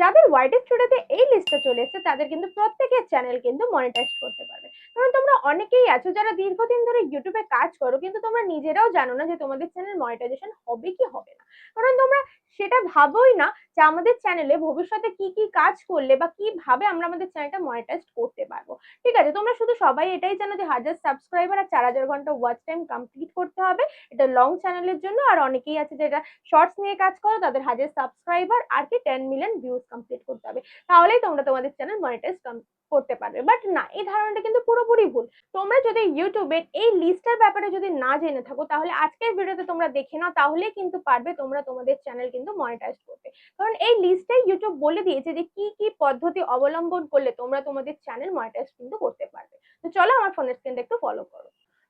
যাদের হোয়াইট স্টুডিওতে এই লিস্টটা চলে এসেছে, তাদের কিন্তু প্রত্যেকের চ্যানেল কিন্তু মনিটাইজ করতে পারবে। কারণ তোমরা অনেকেই আছো যারা দীর্ঘদিন ধরে ইউটিউবে কাজ করো, কিন্তু তোমরা নিজেরাও জানো না যে তোমাদের চ্যানেল মনিটাইজেশন হবে কি হবে না। কারণ তোমরা সেটা ভাবোই না যে আমাদের চ্যানেলে ভবিষ্যতে কি কি কাজ করলে বা কীভাবে আমরা আমাদের চ্যানেলটা মনিটাইজ করতে পারব। ঠিক আছে, তোমরা শুধু সবাই এটাই জানো যে হাজার সাবস্ক্রাইবার আর চার হাজার ঘণ্টা ওয়াচ টাইম কমপ্লিট করতে হবে। এটা লং চ্যানেলের জন্য, আর অনেকেই আছে যেটা শর্টস নিয়ে কাজ করো, তাদের হাজার সাবস্ক্রাইবার আর কি টেন মিলিয়ন ভিউজ কমপ্লিট করতে হবে, তাহলেই তোমরা তোমাদের চ্যানেল মনিটাইজ করতে পারবে। বাট না, এই ধারণাটা কিন্তু পুরোপুরি ভুল। তোমরা যদি ইউটিউবের এই লিস্টের ব্যাপারে যদি না জেনে থাকো, তাহলে আজকের ভিডিওতে তোমরা দেখে নাও তাহলে কিন্তু পারবে তোমরা তোমাদের চ্যানেল কিন্তু মনিটাইজ করতে। কারণ এই লিস্টে ইউটিউব বলে দিয়েছে যে কি কি পদ্ধতি অবলম্বন করলে তোমরা তোমাদের চ্যানেল মনিটাইজ কিন্তু করতে পারবে। তো চলো আমার ফোনের স্ক্রিনটা একটু ফলো করো।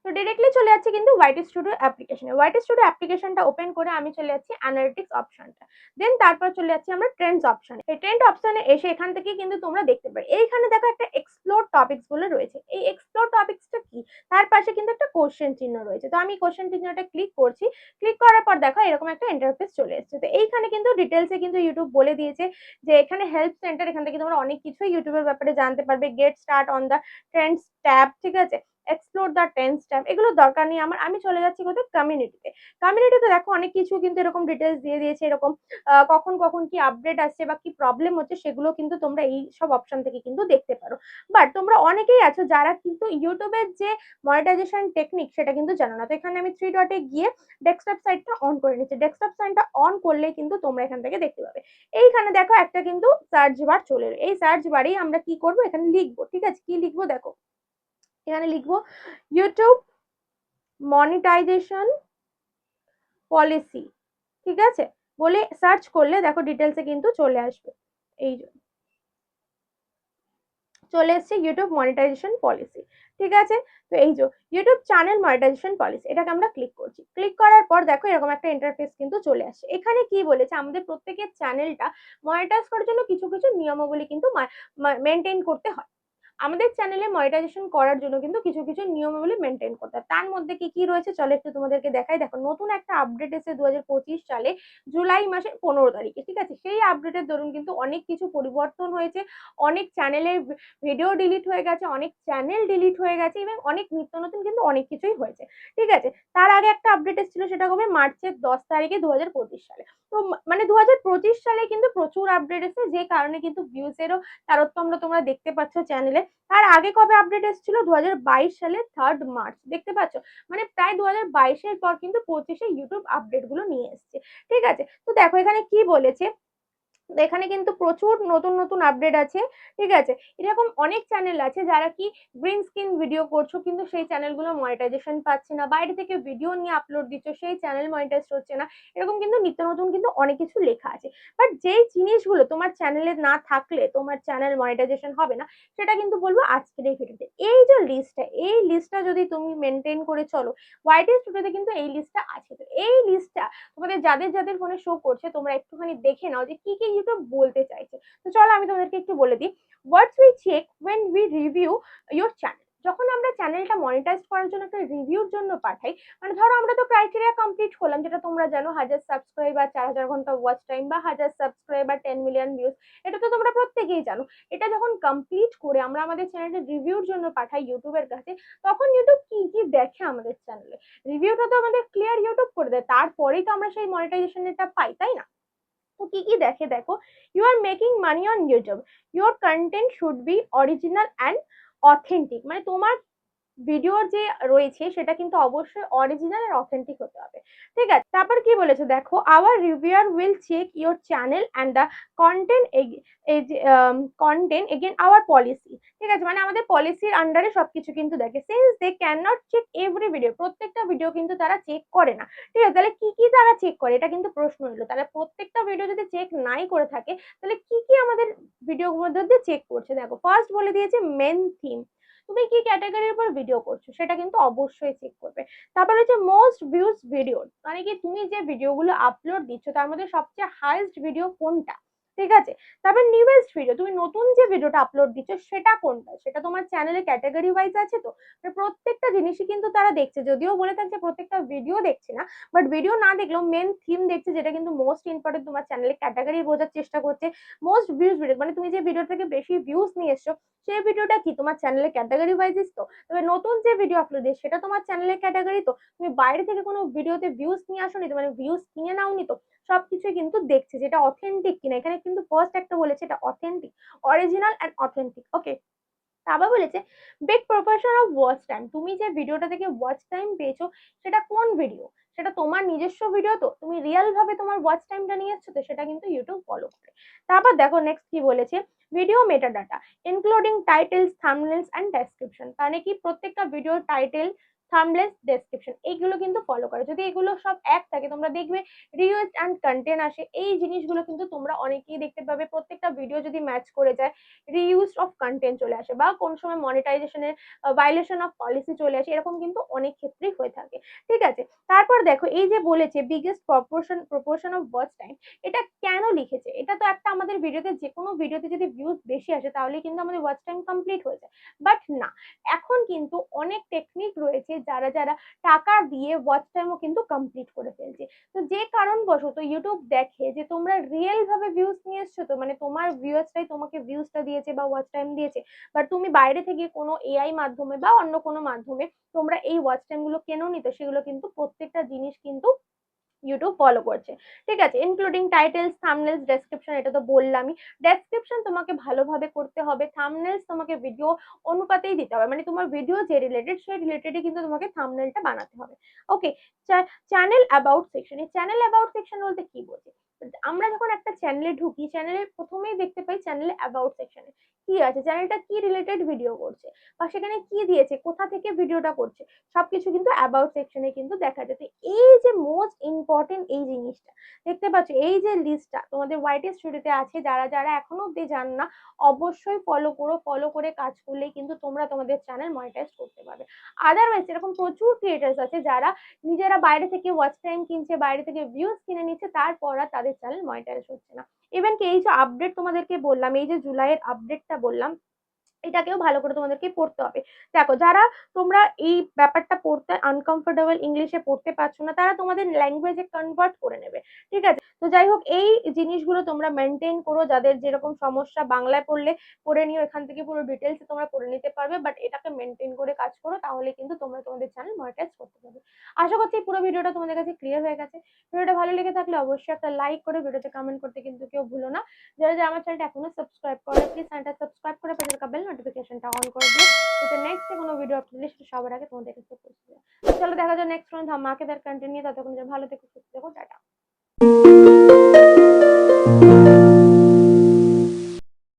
তো ডিরেক্টলি চলে যাচ্ছে কিন্তু হোয়াইট স্টুডিও অ্যাপ্লিকেশনে হোয়াইট স্টুডিও অ্যাপ্লিকেশনটা ওপেন করে আমি চলে যাচ্ছি অ্যানালিটিক্স অপশনটা দেন তারপর চলে যাচ্ছি আমরা ট্রেন্ডস অপশনে এই ট্রেন্ড অপশনে এসে এখান থেকে কিন্তু তোমরা দেখতে পারো এইখানে দেখো একটা এক্সপ্লোর টপিকস বলে রয়েছে। এই এক্সপ্লোর টপিকসটা কি? তার পাশে কিন্তু একটা কোশ্চেন চিহ্ন রয়েছে। তো আমি কোশ্চেন চিহ্নটা ক্লিক করছি। ক্লিক করার পর দেখো এরকম একটা ইন্টারফেস চলে এসেছে। তো এইখানে কিন্তু ডিটেলসে কিন্তু ইউটিউব বলে দিয়েছে যে এখানে হেল্প সেন্টার এখান থেকে তোমরা অনেক কিছুই ইউটিউবের ব্যাপারে জানতে পারবে। Get start on the trends tab ঠিক আছে? এক্সপ্লোর দ্য টেন্স ট্যাব এগুলো দরকার নেই আমার। আমি চলে যাচ্ছি কোথায় কমিউনিটিতে কমিউনিটিতে দেখো অনেক কিছু কিন্তু এরকম ডিটেলস দিয়ে দিয়েছে, এরকম কখন কখন কি আপডেট আসছে বা কি প্রবলেম হচ্ছে, সেগুলো কিন্তু তোমরা এই সব অপশন থেকে কিন্তু দেখতে পারো। বাট তোমরা অনেকেই আছো যারা কিন্তু ইউটিউবের যে মনিটাইজেশন টেকনিক সেটা কিন্তু জানো না। তো এখানে আমি থ্রি ডটে গিয়ে ডেস্কটপ সাইটটা অন করে নিচ্ছি। ডেস্কটপ সাইটটা অন করলেই কিন্তু তোমরা এখান থেকে দেখতে পাবে। এইখানে দেখো একটা কিন্তু সার্চ বার চলে এই সার্চ বারেই আমরা কি করব? এখানে লিখব, ঠিক আছে? কি লিখব দেখো? এখানে লিখব ইউটিউব মনিটাইজেশন পলিসি ঠিক আছে? বলে সার্চ করলে দেখো ডিটেলসে কিন্তু চলে আসবে, এই যে। চলে এসছে ইউটিউব মনিটাইজেশন পলিসি ঠিক আছে? তো এই যে ইউটিউব চ্যানেল মনিটাইজেশন পলিসি এটাকে আমরা ক্লিক করছি। ক্লিক করার পর দেখো এরকম একটা ইন্টারফেস কিন্তু চলে আসছে এখানে কি বলেছে? আমাদের প্রত্যেকের চ্যানেলটা মনিটাইজ করার জন্য কিছু কিছু নিয়মাবলী কিন্তু মেনটেন করতে হয়। আমাদের চ্যানেলে মনিটাইজেশন করার জন্য কিন্তু কিছু কিছু নিয়মাবলী মেনটেন করতে হয়। তার মধ্যে কি কি রয়েছে? চলো একটু তোমাদেরকে দেখাই। দেখো, নতুন একটা আপডেট এসে দু হাজার পঁচিশ সালে, জুলাই মাসের পনেরো তারিখে, ঠিক আছে? সেই আপডেটের দরুন কিন্তু অনেক কিছু পরিবর্তন হয়েছে। অনেক চ্যানেলের ভিডিও ডিলিট হয়ে গেছে, অনেক চ্যানেল ডিলিট হয়ে গেছে এবং অনেক নিত্য নতুন কিন্তু অনেক কিছুই হয়েছে, ঠিক আছে? তার আগে একটা আপডেট এসেছিল, সেটা কবে মার্চের দশ তারিখে দু হাজার পঁচিশ সালে। তো মানে দু হাজার পঁচিশ সালে কিন্তু প্রচুর আপডেট এসেছে, যে কারণে কিন্তু ভিউজেরও তারতম্য তোমরা দেখতে পাচ্ছ চ্যানেলে তার আগে কবে আপডেট এসেছিল? দু হাজার বাইশ সালে থার্ড মার্চ দেখতে পাচ্ছ? মানে প্রায় দু হাজার পর কিন্তু পঁচিশে ইউটিউব আপডেটগুলো নিয়ে এসছে। ঠিক আছে? তো দেখো, এখানে কি বলেছে? এখানে কিন্তু প্রচুর নতুন নতুন আপডেট আছে, ঠিক আছে? এরকম অনেক চ্যানেল আছে যারা কি গ্রিন স্ক্রিন ভিডিও করছ, কিন্তু সেই চ্যানেলগুলো মনিটাইজেশন পাচ্ছে না, বাইরে থেকে ভিডিও নিয়ে আপলোড দিচ্ছ, সেই চ্যানেল মনিটাইজ হচ্ছে না, এরকম কিন্তু নিত্য নতুন কিন্তু অনেক কিছু লেখা আছে। বাট যেই জিনিসগুলো তোমার চ্যানেলে না থাকলে তোমার চ্যানেল মনিটাইজেশন হবে না, সেটা কিন্তু বলব আজকের এই ভিডিওতে এই যে লিস্টটা এই লিস্টটা যদি তুমি মেনটেন করে চলো হোয়াইট স্টুডিওতে কিন্তু এই লিস্টটা আছে। তো এই লিস্টটা তোমাদের যাদের যাদের ফোনে শো করছে, তোমরা একটুখানি দেখে নাও যে কি কি ইউটিউব বলতে চাইছে। তো চলো আমি তোমাদেরকে একটু বলে দিই। What's we check when we review your channel যখন আমরা চ্যানেলটা মনিটাইজ করার জন্য একটা রিভিউর জন্য পাঠাই মানে ধরো আমরা তো ক্রাইটেরিয়া কমপ্লিট করলাম, যেটা তোমরা জানো, হাজার সাবস্ক্রাইবার চার হাজার ঘণ্টা ওয়াচ টাইম বা হাজার সাবস্ক্রাইবার টেন মিলিয়ন ভিউজ এটা তো তোমরা প্রত্যেকেই জানো। এটা যখন কমপ্লিট করে আমরা আমাদের চ্যানেলটা রিভিউর জন্য পাঠাই ইউটিউবের কাছে, তখন ইউটিউব কি কি দেখে আমাদের চ্যানেলে রিভিউটা তো আমাদের ক্লিয়ার ইউটিউব করে দেয়, তারপরেই তো আমরা সেই মনিটাইজেশনটা পাই, তাই না? তো কি কি দেখে? দেখো you are making money on YouTube your content should be original and authentic মানে তোমার ভিডিওর যে রয়েছে, সেটা কিন্তু অবশ্যই অরিজিনাল আর অথেন্টিক হতে হবে। ঠিক আছে? তারপর কি বলেছে? দেখো our reviewer will check your channel and the content content again our policy ঠিক আছে? মানে আমাদের পলিসির আন্ডারে সবকিছু কিন্তু দেখে since they can not check every video প্রত্যেকটা ভিডিও কিন্তু তারা চেক করে না। ঠিক আছে? তাহলে কি কি তারা চেক করে? এটা কিন্তু প্রশ্ন এলো। তাহলে প্রত্যেকটা ভিডিও যদি চেক নাই করে থাকে, তাহলে কি কি আমাদের ভিডিওর মধ্যে চেক করছে? দেখো ফার্স্ট বলে দিয়েছে মেন থিম তুমি কি ক্যাটাগরির উপর ভিডিও করছ? সেটা কিন্তু অবশ্যই চেক করবে। তারপর হচ্ছে মোস্ট ভিউজ ভিডিও মানে কি, তুমি যে ভিডিওগুলো আপলোড দিচ্ছ, তার মধ্যে সবচেয়ে হাইয়েস্ট ভিডিও কোনটা? ঠিক আছে? তারপর নিউয়েস্ট ভিডিও তুমি নতুন যে ভিডিওটা আপলোড দিচ্ছ, সেটা কোনটা? সেটা তোমার চ্যানেলে ক্যাটাগরি ওয়াইজ আছে তো? প্রত্যেকটা জিনিসই কিন্তু তারা দেখছে। যদিও বলে থাকছে প্রত্যেকটা ভিডিও দেখছে না বাট ভিডিও না দেখলেও মেন থিম দেখছে যেটা কিন্তু মোস্ট ইম্পর্টেন্ট তোমার চ্যানেলে ক্যাটাগরি বোঝার চেষ্টা করছে মোস্ট ভিউজ ভিডিও মানে তুমি যে ভিডিও থেকে বেশি ভিউজ নিয়ে এসছো, সেই ভিডিওটা কি? তোমার চ্যানেলে ক্যাটাগরি ওয়াইজ তো? তবে নতুন যে ভিডিও আপলোড দিয়ে সেটা তোমার চ্যানেলের ক্যাটাগরি তো? তুমি বাইরে থেকে কোনো ভিডিওতে ভিউজ নিয়ে আসো নি তো? মানে ভিউজ কিনে নাওনি তো? সবকিছুই কিন্তু দেখছে যেটা অথেন্টিক কিনা। এখানে কিন্তু ফার্স্ট একটা বলেছে এটা authentic original and authentic okay আবার বলেছে big proportion of watch time তুমি যে ভিডিওটা থেকে ওয়াচ টাইম পেয়েছ, সেটা কোন ভিডিও সেটা তোমার নিজস্ব ভিডিও তো? তুমি রিয়েল ভাবে তোমার ওয়াচ টাইমটা নিয়ে এসছো তো, সেটা কিন্তু ইউটিউব ফলো করে। তারপর দেখো নেক্সট কি বলেছে? Video meta data including titles thumbnails and description মানে কি? প্রত্যেকটা ভিডিও টাইটেল থামলেস ডেসক্রিপশন এইগুলো কিন্তু ফলো করে। যদি এগুলো সব এক থাকে, তোমরা দেখবে রিউজ অ্যান্ড কন্টেন্ট আসে, এই জিনিসগুলো কিন্তু তোমরা অনেকেই দেখতে পাবে। প্রত্যেকটা ভিডিও যদি ম্যাচ করে যায় রিউজ অফ কন্টেন্ট চলে আসে বা কোন সময় মনিটাইজেশনের ভাইলেশন অফ পলিসি চলে আসে, এরকম কিন্তু অনেক ক্ষেত্রেই হয়ে থাকে। ঠিক আছে? তারপর দেখো, এই যে বলেছে biggest proportion proportion of watch time এটা কেন লিখেছে? এটা তো একটা আমাদের ভিডিওতে যে কোনো ভিডিওতে যদি ভিউজ বেশি আসে তাহলে কিন্তু আমাদের ওয়াচ টাইম কমপ্লিট হয়ে যায়। বাট না, এখন কিন্তু অনেক টেকনিক রয়েছে যারা যারা টাকা দিয়ে ওয়াচ টাইমও কিন্তু কমপ্লিট করে ফেলছে। তো যে কারণবশত ইউটিউব দেখে যে তোমরা রিয়েল ভাবে ভিউজ নিয়ে এসছো তো মানে তোমার ভিউয়ার্সটাই তোমাকে ভিউজটা দিয়েছে বা ওয়াচ টাইম দিয়েছে বাট তুমি বাইরে থেকে কোনো এআই মাধ্যমে বা অন্য কোনো মাধ্যমে তোমরা এই ওয়াচ টাইমগুলো কেন নিতে, সেগুলো কিন্তু প্রত্যেকটা জিনিস কিন্তু ইউটিউব ফলো করছে। ঠিক আছে? ইনক্লুডিং টাইটেলস থামনেলস ডেসক্রিপশন এটা তো বললামই। ডেসক্রিপশন তোমাকে ভালোভাবে করতে হবে। থামনেলস তোমাকে ভিডিও অনুপাতেই দিতে হবে। মানে তোমার ভিডিও যে রিলেটেড সেই রিলেটেডই কিন্তু তোমাকে থামনেলটা বানাতে হবে। ওকে চ্যানেল অ্যাবাউট সেকশন এই চ্যানেল অ্যাবাউট সেকশন বলতে কি বলছে আমরা যখন একটা চ্যানেলে ঢুকি চ্যানেলে প্রথমেই দেখতে পাই চ্যানেলে অ্যাবাউট সেকশনে কি আছে? চ্যানেলটা কি রিলেটেড ভিডিও করছে? বা সেখানে কি দিয়েছে? কোথা থেকে ভিডিওটা করছে? সবকিছু কিন্তু অ্যাবাউট সেকশনে কিন্তু দেখা যাচ্ছে এই যে মোস্ট ইম্পর্টেন্ট এই জিনিসটা, দেখতে পাচ্ছ? এই যে লিস্টটা তোমাদের হোয়াইট স্টুডিওতে আছে। যারা যারা এখনও অব্দি জান না, অবশ্যই ফলো করো। ফলো করে কাজ করলেই কিন্তু তোমরা তোমাদের চ্যানেল মনিটাইজ করতে পারবে। আদারওয়াইজ এরকম প্রচুর ক্রিয়েটার্স আছে যারা নিজেরা বাইরে থেকে ওয়াচ টাইম কিনছে, বাইরে থেকে ভিউজ কিনে নিচ্ছে, তারপর আর তাদের চ্যানেল মনিটাইজ হচ্ছে না। ইভেন কি এই যে আপডেট তোমাদেরকে বললাম, এই যে জুলাইয়ের আপডেটটা বললাম, এটাকেও ভালো করে তোমাদেরকে পড়তে হবে। দেখো, যারা তোমরা এই ব্যাপারটা পড়তে আনকমফোর্টেবল ইংলিশে পড়তে পারছ না, তারা তোমাদের ল্যাঙ্গুয়েজে কনভার্ট করে নেবে। ঠিক আছে? তো যাই হোক এই জিনিসগুলো তোমরা মেনটেন করো। যাদের যেরকম সমস্যা বাংলায় পড়লে পড়ে নিও, এখান থেকে পুরো ডিটেলস তোমরা পড়ে নিতে পারবে। বাট এটাকে মেনটেন করে কাজ করো, তাহলে কিন্তু তোমরা তোমাদের চ্যানেল মনিটাইজ করতে পারবে। আশা করছি পুরো ভিডিওটা তোমাদের কাছে ক্লিয়ার হয়ে গেছে। ভিডিওটা ভালো লেগে থাকলে অবশ্যই একটা লাইক করে ভিডিওতে কমেন্ট করতে কিন্তু কেউ ভুলো না। যারা যারা আমার চ্যানেলটা এখনও সাবস্ক্রাইব করে প্লিজ চ্যানেলটা সাবস্ক্রাইব করে পাশে থাকা বেল নোটিফিকেশনটা অন করে দিও। নেক্সট কোনো ভিডিও আপলোড সবার আগে তোমাদের কাছে পৌঁছে চলো দেখা যায় নেক্সট কোনো ধামাকেদার কন্টেন্ট নিয়ে ততক্ষণ ভালো থেকো। Thank you.